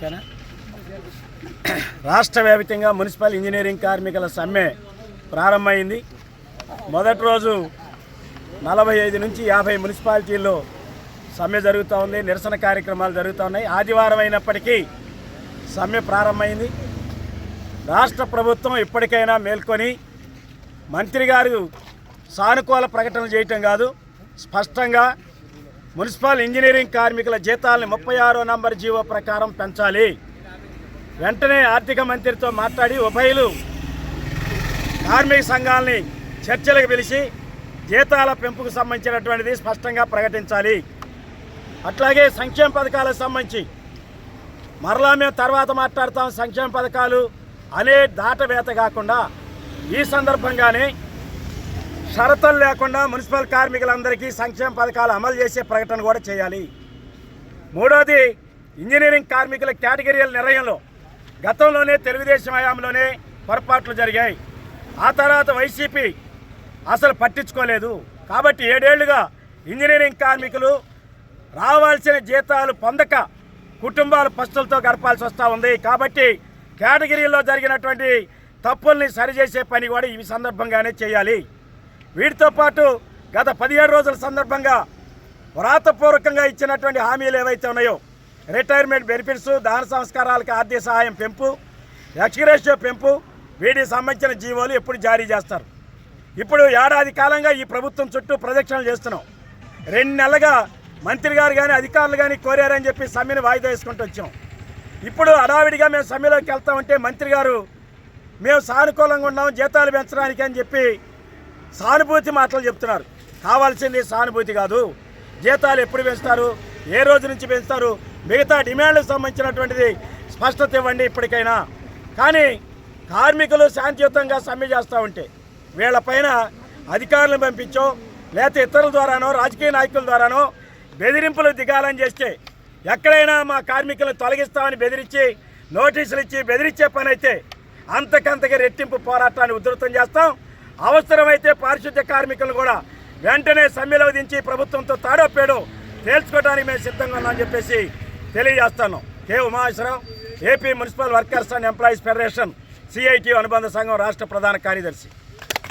ఓకేనా? రాష్ట్ర వ్యాప్తంగా మున్సిపల్ ఇంజనీరింగ్ కార్మికుల సమ్మె ప్రారంభమైంది. మొదటి రోజు నలభై ఐదు నుంచి యాభై మున్సిపాలిటీల్లో సమ్మె జరుగుతూ ఉంది నిరసన కార్యక్రమాలు జరుగుతూ ఉన్నాయి. ఆదివారం అయినప్పటికీ సమ్మె ప్రారంభమైంది. రాష్ట్ర ప్రభుత్వం ఇప్పటికైనా మేల్కొని మంత్రి గారు సానుకూల ప్రకటనలు చేయటం కాదు స్పష్టంగా మున్సిపల్ ఇంజనీరింగ్ కార్మికుల జీతాలను ముప్పై ఆరో నంబర్ జీవో ప్రకారం పెంచాలి. వెంటనే ఆర్థిక మంత్రితో మాట్లాడి ఉభయలు కార్మిక సంఘాలని చర్చలకు పిలిచి జీతాల పెంపుకు సంబంధించినటువంటిది స్పష్టంగా ప్రకటించాలి. అట్లాగే సంక్షేమ పథకాలకు సంబంధించి మరలా మేము తర్వాత మాట్లాడతాం. సంక్షేమ పథకాలు అనే దాటవేత కాకుండా ఈ సందర్భంగానే షరతులు లేకుండా మున్సిపల్ కార్మికులందరికీ సంక్షేమ పథకాలు అమలు చేసే ప్రకటన కూడా చేయాలి. మూడోది ఇంజనీరింగ్ కార్మికుల కేటగిరీల నిర్ణయంలో గతంలోనే తెలుగుదేశం హయాంలోనే పొరపాట్లు జరిగాయి. ఆ తర్వాత వైసీపీ అసలు పట్టించుకోలేదు. కాబట్టి ఏడేళ్ళుగా ఇంజనీరింగ్ కార్మికులు రావాల్సిన జీతాలు పొందక కుటుంబాలు పస్తులతో గడపాల్సి వస్తూ ఉంది. కాబట్టి కేటగిరీలో జరిగినటువంటి తప్పుల్ని సరిచేసే పని కూడా ఈ సందర్భంగానే చేయాలి. వీటితో పాటు గత పదిహేడు రోజుల సందర్భంగా వ్రాతపూర్వకంగా ఇచ్చినటువంటి హామీలు ఏవైతే ఉన్నాయో రిటైర్మెంట్ బెనిఫిట్స్ దాన సంస్కారాలకు ఆర్థిక సహాయం పెంపు ఎక్స్గ్రేషియో పెంపు వీటికి సంబంధించిన జీవోలు ఎప్పుడు జారీ చేస్తారు? ఇప్పుడు ఏడాది కాలంగా ఈ ప్రభుత్వం చుట్టూ ప్రదక్షిణలు చేస్తున్నాం. రెండు నెలలుగా మంత్రి గారు కానీ అధికారులు కానీ కోరారని చెప్పి సమ్మెను వాయిదా వేసుకుంటూ వచ్చాం. ఇప్పుడు హడావిడిగా మేము సమ్మెలోకి వెళ్తామంటే మంత్రి గారు మేము సానుకూలంగా ఉన్నాం జీతాలు పెంచడానికి అని చెప్పి సానుభూతి మాటలు చెప్తున్నారు. కావాల్సింది సానుభూతి కాదు. జీతాలు ఎప్పుడు పెంచుతారు? ఏ రోజు నుంచి పెంచుతారు? మిగతా డిమాండ్లకు సంబంధించినటువంటిది స్పష్టత ఇవ్వండి ఇప్పటికైనా. కానీ కార్మికులు శాంతియుతంగా సమ్మె చేస్తూ ఉంటే వీళ్ళపైన అధికారులను పంపించో లేకపోతే ఇతరుల ద్వారానో రాజకీయ నాయకుల ద్వారానో బెదిరింపులు దిగాలని చేస్తే ఎక్కడైనా మా కార్మికులను తొలగిస్తామని బెదిరించి నోటీసులు ఇచ్చి బెదిరించే పని అయితే అంతకంతగా రెట్టింపు పోరాటాన్ని ఉధృతం చేస్తాం. అవసరమైతే పారిశుద్ధ్య కార్మికులను కూడా వెంటనే సమ్మెలో దించి ప్రభుత్వంతో తాడోపేడో తేల్చుకోవడానికి మేము సిద్ధంగా ఉన్నామని చెప్పేసి తెలియజేస్తాను. K Umaswararao AP municipal workers and employees federation CIT అనుబంధ సంఘం రాష్ట్ర ప్రధాన కార్యదర్శి.